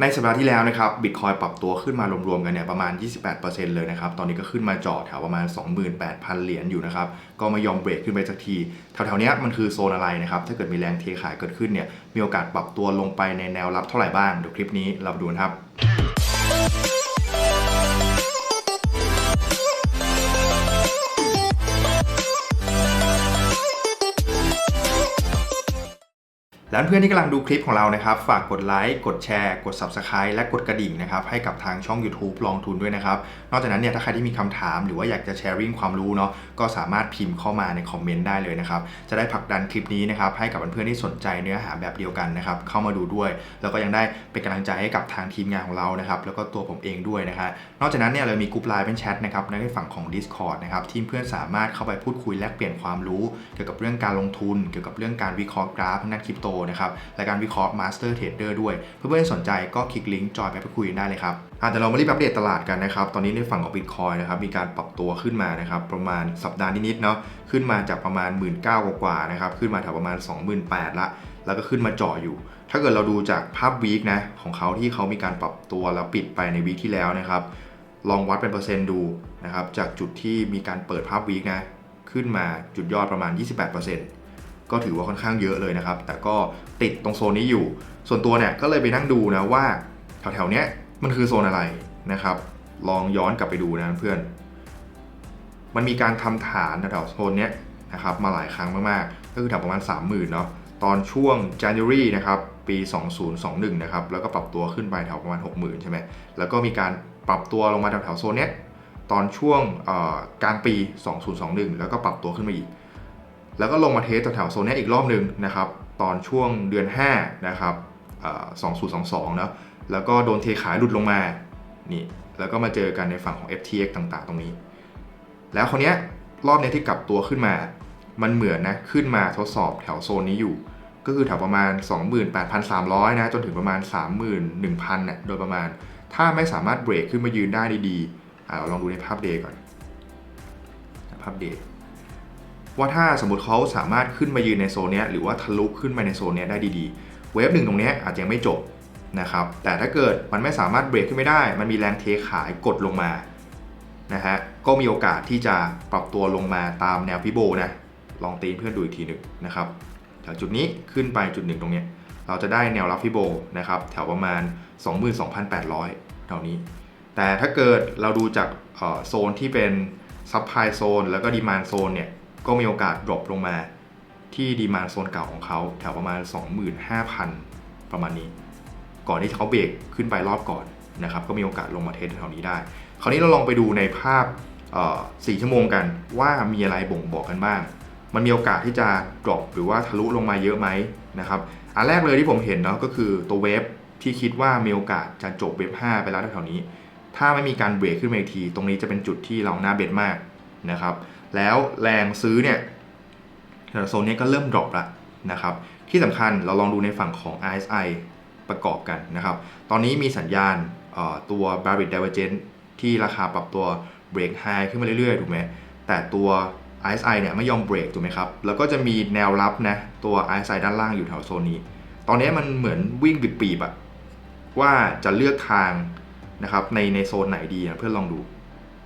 ในสัปดาห์ที่แล้วนะครับบิตคอยปรับตัวขึ้นมารวมๆกันเนี่ยประมาณ 28%เลยนะครับ ตอนนี้ก็ขึ้นมาจอดแถวประมาณ 28,000 เหรียญอยู่นะครับ ก็ไม่ยอมเบรกขึ้นไปสักที แถวๆนี้มันคือโซนอะไรนะครับ ถ้าเกิดมีแรงเทขายเกิดขึ้นเนี่ย มีโอกาสปรับตัวลงไปในแนวรับเท่าไหร่บ้าง เดี๋ยวคลิปนี้เราดูนะครับ และเพื่อนที่กำลังดูคลิปของเรานะครับ ฝากกดไลค์ กดแชร์ กด Subscribe และกดกระดิ่งนะครับ ให้กับทางช่อง YouTube ลองทุนด้วยนะครับ นอกจากนั้นเนี่ยถ้าใครที่มีคำถามหรือว่าอยากจะแชร์ริ่งความรู้เนาะก็สามารถพิมพ์เข้ามาในคอมเมนต์ได้เลยนะครับ จะได้ผลักดันคลิปนี้นะครับให้กับเพื่อนๆที่สนใจเนื้อหาแบบเดียวกันนะครับเข้ามาดูด้วย แล้วก็ยังได้เป็นกำลังใจให้กับทางทีมงานของเรานะครับแล้วก็ตัวผมเองด้วยนะฮะนอกจากนั้นเนี่ยเรามีกลุ่มไลน์เป็นแชทนะครับในฝั่งของ Discord นะครับที่เพื่อนสามารถเข้าไปพูดคุยแลกเปลี่ยนความรู้ เกี่ยวกับเรื่องการลงทุน เกี่ยวกับเรื่องการวิเคราะห์กราฟทางด้านคริปโตนะครับและการวิเคราะห์ Master Trader ด้วย เพื่อนๆสนใจก็คลิกลิงก์จอยไปพูดคุยได้เลยครับอาจจะเรามารีบอัปเดตตลาดกันนะครับ ตอนนี้ในฝั่งของ Bitcoin นะครับมีการปรับตัวขึ้นมานะครับประมาณสัปดาห์นิดๆเนาะขึ้นมาจากประมาณ 1 9 0 0 0กว่าๆนะครับขึ้นมาแถวประมาณ 28,000ละแล้วก็ขึ้นมาจ่ออยู่ ถ้าเกิดเราดูจากภาพวีคนะของเขาที่เขามีการปรับตัวแล้วปิดไปในวีคที่แล้วนะครับลองวัดเป็นเปอร์เซ็นต์ดูนะครับจากจุดที่มีการเปิดภาพวีคนะขึ้นมาจุดยอดประมาณ 28% ก็ถือว่าค่อนข้างเยอะเลยนะครับ แต่ก็ติดตรงโซนนี้อยู่ ส่วนตัวเนี่ยก็เลยไปนั่งดูนะว่าแถวๆเนี้ยมันคือโซนอะไรนะครับ ลองย้อนกลับไปดูนะเพื่อน มันมีการทำฐานแถวโซนเนี้ยนะครับมาหลายครั้งมากๆ ก็คือแถวประมาณ 30,000เนาะ ตอนช่วง January นะครับปี 2021 นะครับ แล้วก็ปรับตัวขึ้นไปแถวประมาณ 60,000 ใช่ไหม แล้วก็มีการปรับตัวลงมาแถวๆโซนเนี้ยตอนช่วงกลางปี 2021 แล้วก็ปรับตัวขึ้นมาอีก แล้วก็ลงมาเทสแถวๆโซนนี้อีกรอบหนึ่งนะครับ ตอนช่วงเดือน 5 นะครับเอ่อ2022เนะแล้วก็โดนเทขายหลุดลงมานี่แล้วก็มาเจอกันในฝั่งของ FTX ต่างๆ ตรงนี้ แล้วคราวเนี้ยรอบนี้ที่กลับตัวขึ้นมา มันเหมือนนะขึ้นมาทดสอบแถวโซนนี้อยู่ ก็คือแถวประมาณ 28,300 นะจนถึงประมาณ 31,000นี่ยโดยประมาณ ถ้าไม่สามารถเบรกขึ้นมายืนได้ดีๆเราลองดูในภาพเดย์ก่อนภาพเดย์ ว่าถ้าสมมติเขาสามารถขึ้นมายืนในโซนนี้หรือว่าทะลุขึ้นมาในโซนนี้ได้ดีๆ เวฟหนึ่งตรงนี้อาจจะยังไม่จบนะครับแต่ถ้าเกิดมันไม่สามารถเบรกขึ้นไม่ได้ มันมีแรงเทขายกดลงมานะฮะก็มีโอกาสที่จะปรับตัวลงมาตามแนวพิโบนะลองตีเพื่อนดูอีกทีหนึ่งนะครับแถวจุดนี้ขึ้นไปจุดหนึ่งตรงนี้เราจะได้แนวรับฟิโบนะครับแถวประมาณ 22,800แถวนี้ แต่ถ้าเกิดเราดูจากโซนที่เป็นซับไพโซนแล้วก็ดีมานโซนเนี่ย ก็มีโอกาสดรอปลงมาที่ดีมาโซนเก่าของเขาแถวประมาณ 25,000 ประมาณนี้ ก่อนที่เขาเบรกขึ้นไปรอบก่อนนะครับก็มีโอกาสลงมาเทสแถวนี้ได้ คราวนี้เราลองไปดูในภาพเอ่อ4ชั่วโมงกันว่ามีอะไรบ่งบอกกันบ้าง มันมีโอกาสที่จะดรอปหรือว่าทะลุลงมาเยอะไหมนะครับอันแรกเลยที่ผมเห็นเนาะก็คือตัวเวฟที่คิดว่ามีโอกาสจะจบเวฟ5ไปแล้วแถวๆนี้ ถ้าไม่มีการเบรกขึ้นมาอีกที ตรงนี้จะเป็นจุดที่เราหน้าเบ็ดมากนะครับ แล้วแรงซื้อเนี่ยแถวโซนนี้ก็เริ่มดรอปละนะครับที่สำคัญเราลองดูในฝั่งของ RSI ประกอบกันนะครับ ตอนนี้มีสัญญาณตัว Barrett Divergence ที่ราคาปรับตัวเบรกไฮขึ้นมาเรื่อยๆ ถูกไหม แต่ตัว RSI เนี่ยไม่ยอมเบรกถูกไหมครับ แล้วก็จะมีแนวรับนะ ตัว RSI ด้านล่างอยู่แถวโซนนี้ ตอนนี้มันเหมือนวิ่งบีบๆอะว่าจะเลือกทางนะครับในในโซนไหนดีนะเพื่อนลองดู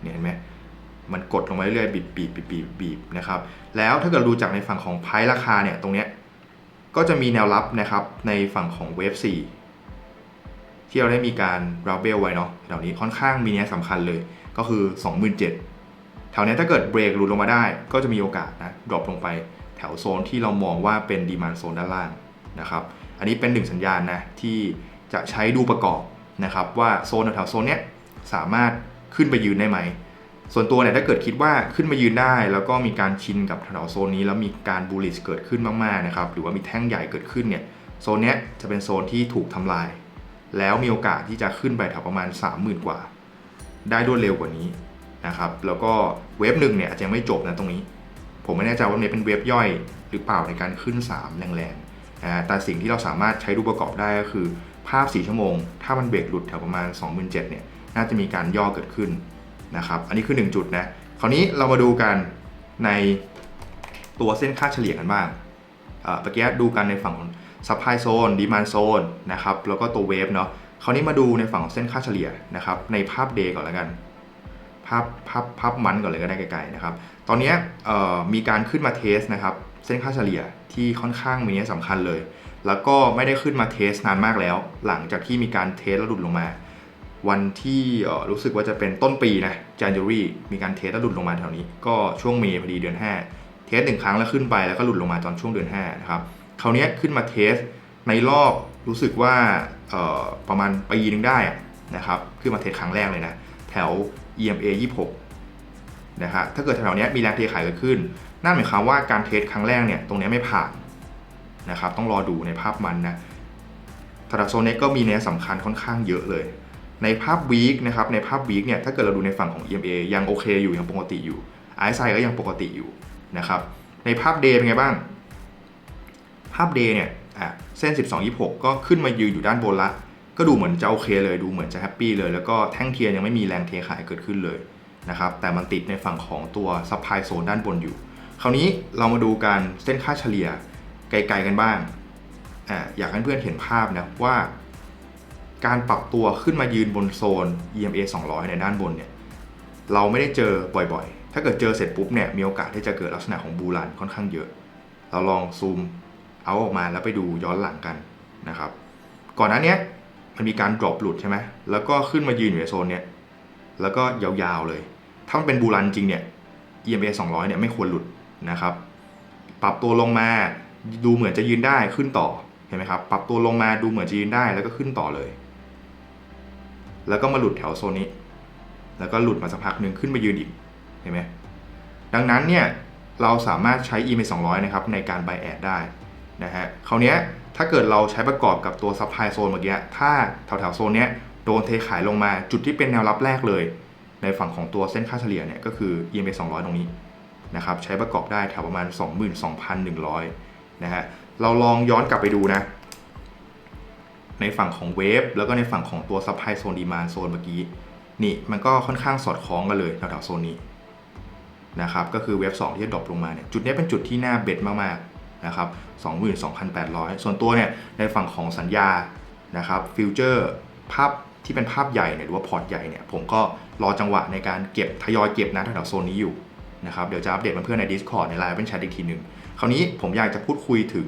เนี่ยเห็นไหม มันกดลงมาเรื่อยๆบีบบีบบีบบีบนะครับแล้วถ้าเกิดดูจากในฝั่งของไพราคาเนี่ยตรงเนี้ยก็จะมีแนวรับนะครับในฝั่งของเวฟ4ที่เราได้มีการรับเบลไว้เนาะแถวนี้ค่อนข้างมีนัยสำคัญเลยก็คือ 27,000แถวเนี้ยถ้าเกิดเบรกหลุดลงมาได้ ก็จะมีโอกาสนะดรอปลงไปแถวโซนที่เรามองว่าเป็นดีมานโซนด้านล่างนะครับอันนี้เป็นหนึ่งสัญญาณนะที่จะใช้ดูประกอบนะครับว่าโซนแถวโซนเนี้ยสามารถขึ้นไปยืนได้ไหม ส่วนตัวเนี่ยถ้าเกิดคิดว่าขึ้นมายืนได้ แล้วก็มีการชินกับแถวโซนนี้แล้วมีการบูลลิชเกิดขึ้นมากๆนะครับหรือว่ามีแท่งใหญ่เกิดขึ้นเนี่ยโซนนี้จะเป็นโซนที่ถูกทำลาย แล้วมีโอกาสที่จะขึ้นไปแถวประมาณ 30,000 กว่า ได้รวดเร็วกว่านี้นะครับแล้วก็เวฟหนึ่งเนี่ยอาจจะยังไม่จบนะตรงนี้ ผมไม่แน่ใจว่ามันเป็นเวฟย่อยหรือเปล่าในการขึ้น 3 แรงๆนะแต่สิ่งที่เราสามารถใช้ดูประกอบได้ก็คือภาพ 4 ชั่วโมง ถ้ามันเบรกหลุดแถวประมาณ 27,000เนี่ยน่าจะมีการย่อเกิดขึ้น นะครับ อันนี้คือ 1 จุดนะ คราวนี้เรามาดูกันในตัวเส้นค่าเฉลี่ยกันบ้างเมื่อกี้ดูกันในฝั่งของซัพพลายโซนดีมานโซนนะครับ แล้วก็ตัวเวฟเนาะ คราวนี้มาดูในฝั่งเส้นค่าเฉลี่ยนะครับ ในภาพเดย์ก่อนแล้วกัน ภาพภาพภาพมันก่อนเลยก็ได้ไกลๆนะครับ ตอนนี้มีการขึ้นมาเทสนะครับ เส้นค่าเฉลี่ยที่ค่อนข้างมีนัยสำคัญเลย แล้วก็ไม่ได้ขึ้นมาเทสนานมากแล้ว หลังจากที่มีการเทสแล้วหลุดลงมา วันที่รู้สึกว่าจะเป็นต้นปีนะ January มีการเทสแล้วหลุดลงมาแถวนี้ ก็ช่วงเมย์พอดีเดือน 5 เทสหนึ่งครั้งแล้วขึ้นไปแล้วก็หลุดลงมาตอนช่วงเดือน5นะครับคราวนี้ขึ้นมาเทสในรอบรู้สึกว่าประมาณปีนึงได้นะครับขึ้นมาเทสครั้งแรกเลยนะแถว EMA 26นะฮะถ้าเกิดแถวเนี้ยมีแรงเทขายเกิดขึ้นนั่นหมายความว่าการเทสครั้งแรกเนี่ยตรงเนี้ยไม่ผ่านนะครับต้องรอดูในภาพมันนะตลาดโซนเนี้ก็มีเนื้อสำคัญค่อนข้างเยอะเลย ในภาพวีคนะครับในภาพวีคเนี่ยถ้าเกิดเราดูในฝั่งของ EMA ยังโอเคอยู่ยังปกติอยู่ RSI ก็ยังปกติอยู่นะครับในภาพเดย์เป็นไงบ้าง ภาพเดย์เนี่ยอะเส้น 12 26 ก็ขึ้นมายืนอยู่ด้านบนละ ก็ดูเหมือนจะโอเคเลยดูเหมือนจะแฮปปี้เลย แล้วก็แท่งเทียนยังไม่มีแรงเทขายเกิดขึ้นเลยนะครับแต่มันติดในฝั่งของตัวซัพพลายโซนด้านบนอยู่ คราวนี้เรามาดูการเส้นค่าเฉลี่ยไกลๆกันบ้างอะอยากให้เพื่อนเห็นภาพนะว่า การปรับตัวขึ้นมายืนบนโซน EMA 200 ในด้านบนเนี่ยเราไม่ได้เจอบ่อยๆ ถ้าเกิดเจอเสร็จปุ๊บเนี่ยมีโอกาสที่จะเกิดลักษณะของบูรันค่อนข้างเยอะ เราลองซูมเอาออกมาแล้วไปดูย้อนหลังกันนะครับ ก่อนหน้านี้มันมีการ drop หลุดใช่ไหมแล้วก็ขึ้นมายืนอยู่ในโซนเนี้ยแล้วก็ยาวๆเลย ถ้ามันเป็นบูรันจริงเนี่ย EMA 200 เนี่ยไม่ควรหลุดนะครับ ปรับตัวลงมาดูเหมือนจะยืนได้ขึ้นต่อเห็นไหมครับ ปรับตัวลงมาดูเหมือนจะยืนได้แล้วก็ขึ้นต่อเลย แล้วก็มาหลุดแถวโซนนี้ แล้วก็หลุดมาสักพักหนึ่งขึ้นมายืนอีก เห็นไหมดังนั้นเนี่ยเราสามารถใช้ EMA 200 นะครับในการ buy add ได้นะฮะคราวเนี้ยถ้าเกิดเราใช้ประกอบกับตัว supply zone เมื่อกี้ ถ้าแถวๆโซนเนี้ยโดนเทขายลงมาจุดที่เป็นแนวรับแรกเลย ในฝั่งของตัวเส้นค่าเฉลี่ยเนี่ยก็คือ EMA 200 ตรงนี้นะครับใช้ประกอบได้แถวประมาณ 22,100 นะฮะเราลองย้อนกลับไปดูนะ ในฝั่งของเวฟแล้วก็ในฝั่งของตัว supply zone demand zone เมื่อกี้ นี่มันก็ค่อนข้างสอดคล้องกันเลยแถวๆโซนนี้นะครับก็คือเว็บ2ที่ดรอปลงมาเนี่ยจุดนี้เป็นจุดที่น่าเบ็ดมากๆนะครับ22,800 ส่วนตัวเนี่ยในฝั่งของสัญญานะครับฟิวเจอร์ภาพที่เป็นภาพใหญ่เนี่ยหรือว่าพอร์ตใหญ่เนี่ยผมก็รอจังหวะในการเก็บทยอยเก็บนะแถวๆโซนนี้อยู่นะครับเดี๋ยวจะอัปเดตเพื่อนๆใน Discord ในไลน์เป็นแชทอีกทีหนึ่งคราวนี้ผมอยากจะพูดคุยถึง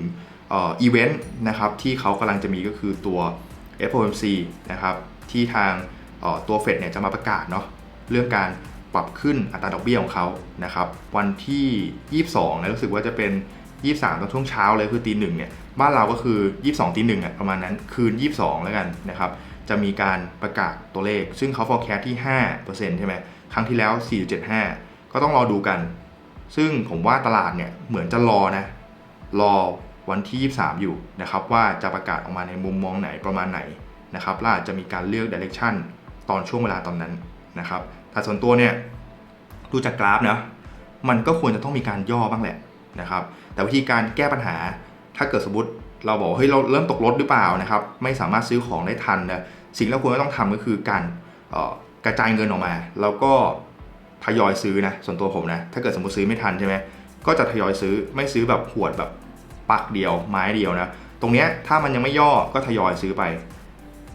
อีเวนต์นะครับที่เขากำลังจะมีก็คือตัว FOMC นะครับที่ทางตัวเฟดเนี่ยจะมาประกาศเนาะเรื่องการปรับขึ้นอัตราดอกเบี้ยของเขานะครับวันที่ 22นะรู้สึกว่าจะเป็น 23 ตอนช่วงเช้าเลยคือตีหนึ่งเนี่ยบ้านเราก็คือ 22 ตีหนึ่งอะประมาณนั้นคืน 22 แล้วกันนะครับจะมีการประกาศตัวเลข ซึ่งเขา forecast ที่ 5%ใช่ไหมครั้งที่แล้ว 4.75 ก็ต้องรอดูกัน ซึ่งผมว่าตลาดเนี่ยเหมือนจะรอนะรอ วันที่ 23 อยู่นะครับว่าจะประกาศออกมาในมุมมองไหนประมาณไหนนะครับละอาจจะมีการเลือก direction ตอนช่วงเวลาตอนนั้นนะครับแต่ส่วนตัวเนี่ยดูจากกราฟนะมันก็ควรจะต้องมีการย่อบ้างแหละนะครับ แต่วิธีการแก้ปัญหาถ้าเกิดสมมติเราบอกเฮ้ยเราเริ่มตกรถหรือเปล่านะครับ ไม่สามารถซื้อของได้ทันนะสิ่งที่เราควรจะต้องทำก็คือการกระจายเงินออกมา แล้วก็ทยอยซื้อนะส่วนตัวผมนะถ้าเกิดสมมติซื้อไม่ทันใช่ไหมก็จะทยอยซื้อไม่ซื้อแบบหวดแบบ ปักเดียวไม้เดียวนะตรงเนี้ยถ้ามันยังไม่ย่อก็ทยอยซื้อไป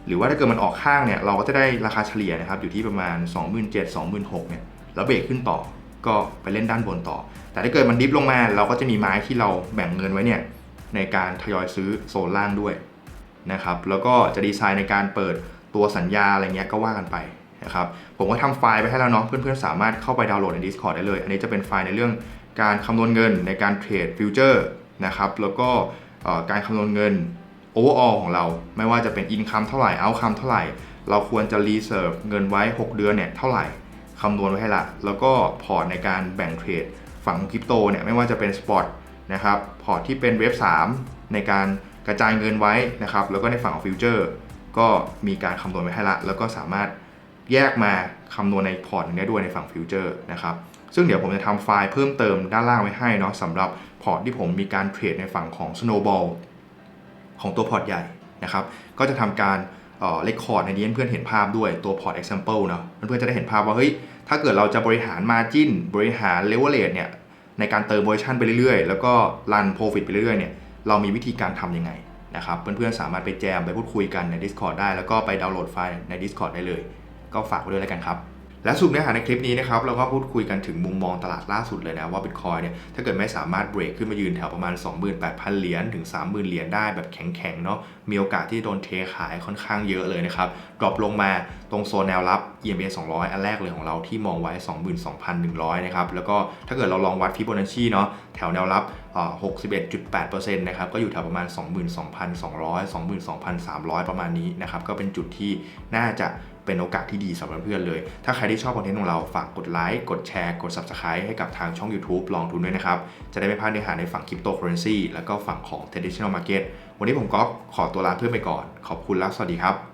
หรือว่าถ้าเกิดมันออกข้างเนี่ยเราก็จะได้ราคาเฉลี่ยนะครับอยู่ที่ประมาณ 27,000 2 6 0 0เนี่ยแล้วเบรกขึ้นต่อก็ไปเล่นด้านบนต่อ แต่ถ้าเกิดมันดิฟลงมาเราก็จะมีไม้ที่เราแบ่งเงินไว้เนี่ยในการทยอยซื้อโซนล่างด้วยนะครับแล้วก็จะดีไซน์ในการเปิดตัวสัญญาอะไรเงี้ยก็ว่ากันไปนะครับผมก็ทำไฟล์ไปให้แล้วเนาะเพื่อนๆสามารถเข้าไปดาวน์โหลดใน Discord ได้เลย อันนี้จะเป็นไฟล์ในเรื่องการคำนวณเงินในการเทรดฟิวเจอร์ นะครับ แล้วก็การคำนวณเงิน overall ของเรา ไม่ว่าจะเป็น income เท่าไหร่ outcome เท่าไหร่ เราควรจะ reserve เงินไว้ 6 เดือนเนี่ยเท่าไหร่คำนวณไว้ให้ละ แล้วก็พอร์ตในการแบ่งเทรดฝั่งคริปโตเนี่ยไม่ว่าจะเป็น spot นะครับ พอร์ตที่เป็นเว็บ 3 ในการกระจายเงินไว้นะครับ แล้วก็ในฝั่งของฟิวเจอร์ก็มีการคำนวณไว้ให้ละ แล้วก็สามารถแยกมาคำนวณในพอร์ตนี้ด้วยในฝั่งฟิวเจอร์นะครับ ซึ่งเดี๋ยวผมจะทำไฟล์เพิ่มเติมด้านล่างไว้ให้เนาะสำหรับพอร์ตที่ผมมีการเทรดในฝั่งของ Snowball ของตัวพอร์ตใหญ่นะครับ ก็จะทำการเลคคอร์ดในนี้เพื่อนเห็นภาพด้วยตัวพอร์ต example เนาะเพื่อนจะได้เห็นภาพว่าเฮ้ยถ้าเกิดเราจะบริหาร margin บริหาร leverage เนี่ยในการเติม position ไปเรื่อยๆ แล้วก็ run profit ไปเรื่อยๆเนี่ยเรามีวิธีการทำยังไงนะครับเพื่อนๆสามารถไปแจมไปพูดคุยกันใน Discord ได้ แล้วก็ไปดาวน์โหลดไฟล์ใน Discord ได้เลย ก็ฝากไว้ด้วยแล้วกันครับ และสรุปเนื้อหาในคลิปนี้นะครับเราก็พูดคุยกันถึงมุมมองตลาดล่าสุดเลยนะว่า Bitcoin เนี่ยถ้าเกิดไม่สามารถเบรกขึ้นมายืนแถวประมาณ 28,000 เหรียญถึง 30,000 เหรียญได้แบบแข็งๆเนาะมีโอกาสที่โดนเทขายค่อนข้างเยอะเลยนะครับดรอปลงมาตรงโซนแนวรับ EMA 200 อันแรกเลยของเราที่มองไว้ 22,100 นะครับแล้วก็ถ้าเกิดเราลองวัดฟิโบนัชชีเนาะแถวแนวรับอ่า61.8%นะครับ ก็อยู่แถวประมาณ 22,200 22,300 ประมาณนี้นะครับ ก็เป็นจุดที่น่าจะ เป็นโอกาสที่ดีสำหรับเพื่อนเลย ถ้าใครที่ชอบคอนเทนต์ของเราฝากกดไลค์กดแชร์ กด Subscribe ให้กับทางช่อง YouTube ลองทุนด้วยนะครับ จะได้ไม่พลาดเนื้อหาในฝั่งคริปโตเคอเรนซีแล้วก็ฝั่งของ traditional market วันนี้ผมก็ขอตัวลาเพื่อนไปก่อน ขอบคุณและสวัสดีครับ